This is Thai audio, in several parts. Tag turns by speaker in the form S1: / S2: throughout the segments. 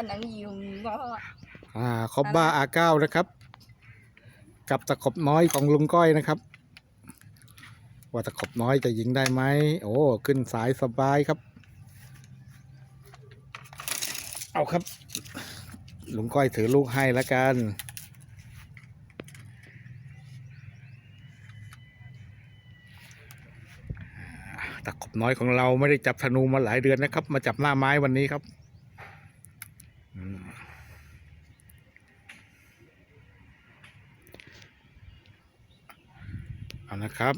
S1: กันนังยิงก็
S2: อ่าคอบบ้าอาเก้านะครับ กับตะขบน้อยของลุงก้อยนะครับ ว่าตะขบน้อยจะยิงได้ไหมโอ้ขึ้นสายสบายครับ เอาครับ ลุงก้อยถือลูกให้แล้วกันตะขบน้อยของเราไม่ได้จับธนูมาหลายเดือนนะครับ มาจับหน้าไม้วันนี้ครับ เอานะครับ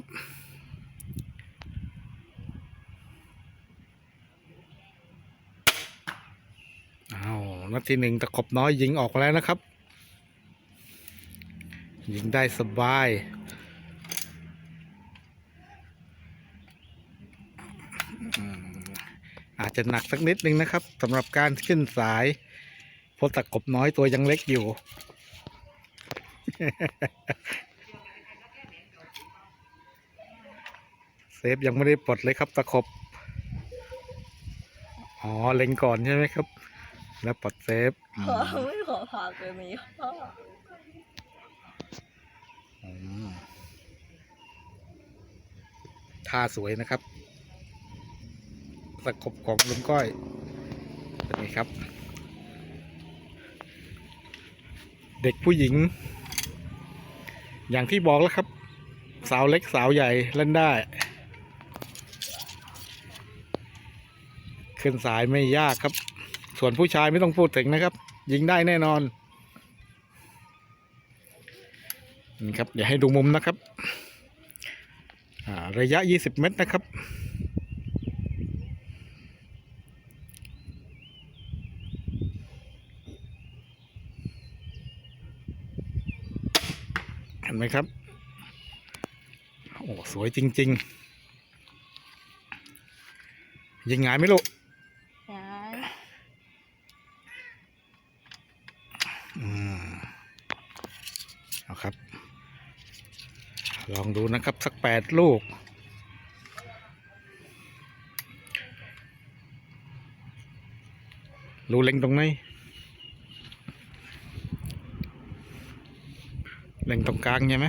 S2: เอานัดที่หนึ่งตะขบน้อยยิงออกแล้วนะครับ ยิงได้สบายอาจจะหนักสักนิดนึงนะครับสำหรับการขึ้นสายเพราะตะกบน้อยตัวยังเล็กอยู่ เซฟยังไม่ได้ปลดเลยครับตะขบอ๋อเล็งก่อนใช่ไหมครับ แล้วปลดเซฟ
S1: ขอไม่ขอพาไปมีพ่อ
S2: ท่าสวยนะครับตะขบของลุงก้อยเป็นไงครับ เด็กผู้หญิง อย่างที่บอกแล้วครับ สาวเล็กสาวใหญ่เล่นได้ ขึ้นสายไม่ยากครับ ส่วนผู้ชายไม่ต้องพูดถึงนะครับ ยิงได้แน่นอนนี่ครับเดี๋ยวให้ดูมุมนะครับระยะ 20 เมตรนะครับ เห็นไหมครับ โอ้ สวยจริง ๆ ยิงหงายไหมลูก ลองดูนะครับสักแปดลูก รูเล็งตรงไหนเล็งตรงกลางใช่ไหม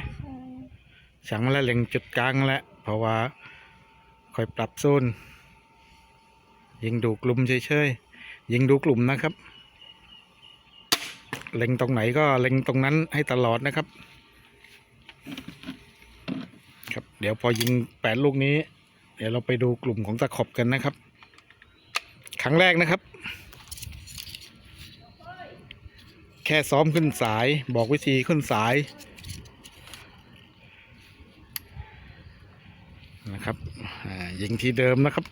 S2: ฉังมาแล้วเล็งจุดกลางแล้วเพราะว่าคอยปรับโซนยิงดูกลุ่มเฉยๆยิงดูกลุ่มนะครับ เล็งตรงไหนก็เล็งตรงนั้นให้ตลอดนะครับ ครับ เดี๋ยวพอยิงแปดลูกนี้ เดี๋ยวเราไปดูกลุ่มของตะขบกันนะครับ ครั้งแรกนะครับ แค่ซ้อมขึ้นสาย บอกวิธีขึ้นสายนะครับยิงที่เดิมนะครับ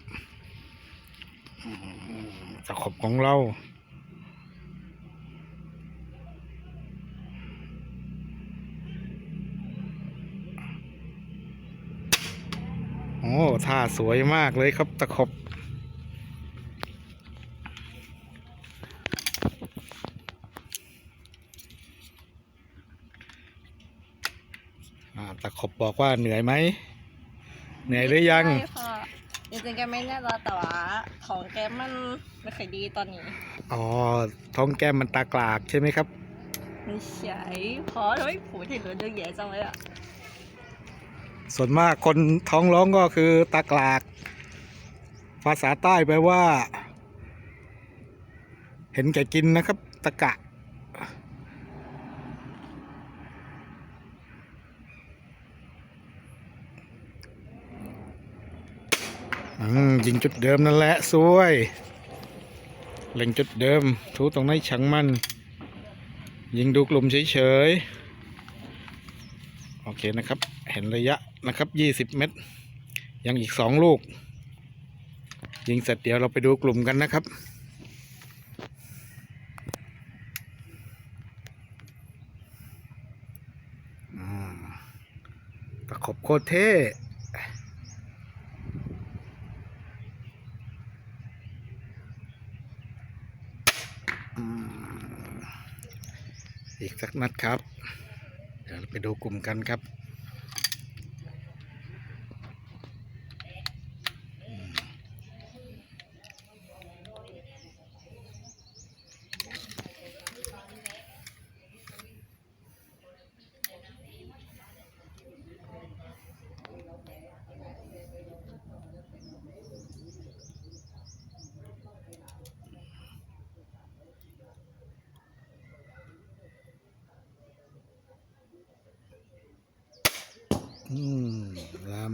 S2: ตะขบของเรา โอ้ท่าสวยมากเลยครับตะขบอ่าตะขบบอกว่าเหนื่อยไหม เหนื่อยหรือยัง
S1: ใช่ค่ะจริงๆแกไม่แน่หรอกแต่ว่าของแกมันไม่ค่อยดีตอนนี้
S2: อ๋อ ท้องแก้มมันตากลากใช่ไหมครับ
S1: ไม่ใช่เพราะทำไมผูดที่เหลือเยอะแยะจังเลยอะ
S2: ส่วนมากคนท้องร้องก็คือตากลาก ภาษาใต้แปลว่า เห็นแก่กินนะครับ ตะกะ ยิงจุดเดิมนั่นแหละสวยเล็งจุดเดิม ทูตรงไหนฉังมัน ยิงดูกลุ่มเฉยๆ โอเคนะครับ เห็นระยะนะครับ20เมตร ยังอีกสองลูก ยิงเสร็จเดี๋ยวเราไปดูกลุ่มกันนะครับอืมตะขบโคตรเท่อืมอีกสักนัดครับ เดี๋ยวไปดูกลุ่มกันครับืม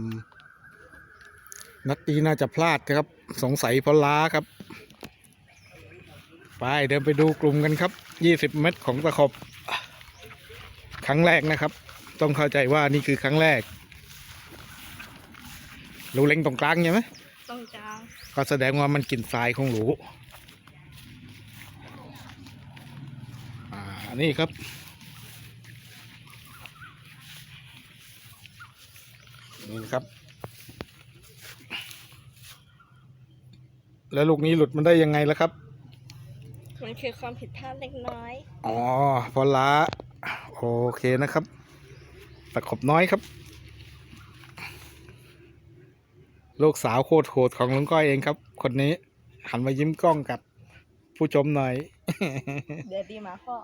S2: นัดนี้น่าจะพลาดครับ สงสัยเพราะล้าครับ ไปเดินไปดูกลุ่มกันครับยี่สิบเมตรของตะขบครั้งแรกนะครับ ต้องเข้าใจว่านี่คือครั้งแรกหลูเล็งตรงกลางใช่ไหม
S1: ตรงกลาง
S2: ก็แสดงว่ามันกินทรายของหลูอ่านี่ครับ นี่นะครับ แล้วลูกนี้หลุดมันได้ยังไงล่ะครับ
S1: มันคือความผิดพลาดเล็กน้อย
S2: อ๋อพอล้าโอเคนะครับตะขบน้อยครับ ลูกสาวโคตรโหดของลุงก้อยเองครับ คนนี้หันมายิ้มกล้องกับผู้ชมหน่อย
S1: เดี๋ยวดีมาพ่อ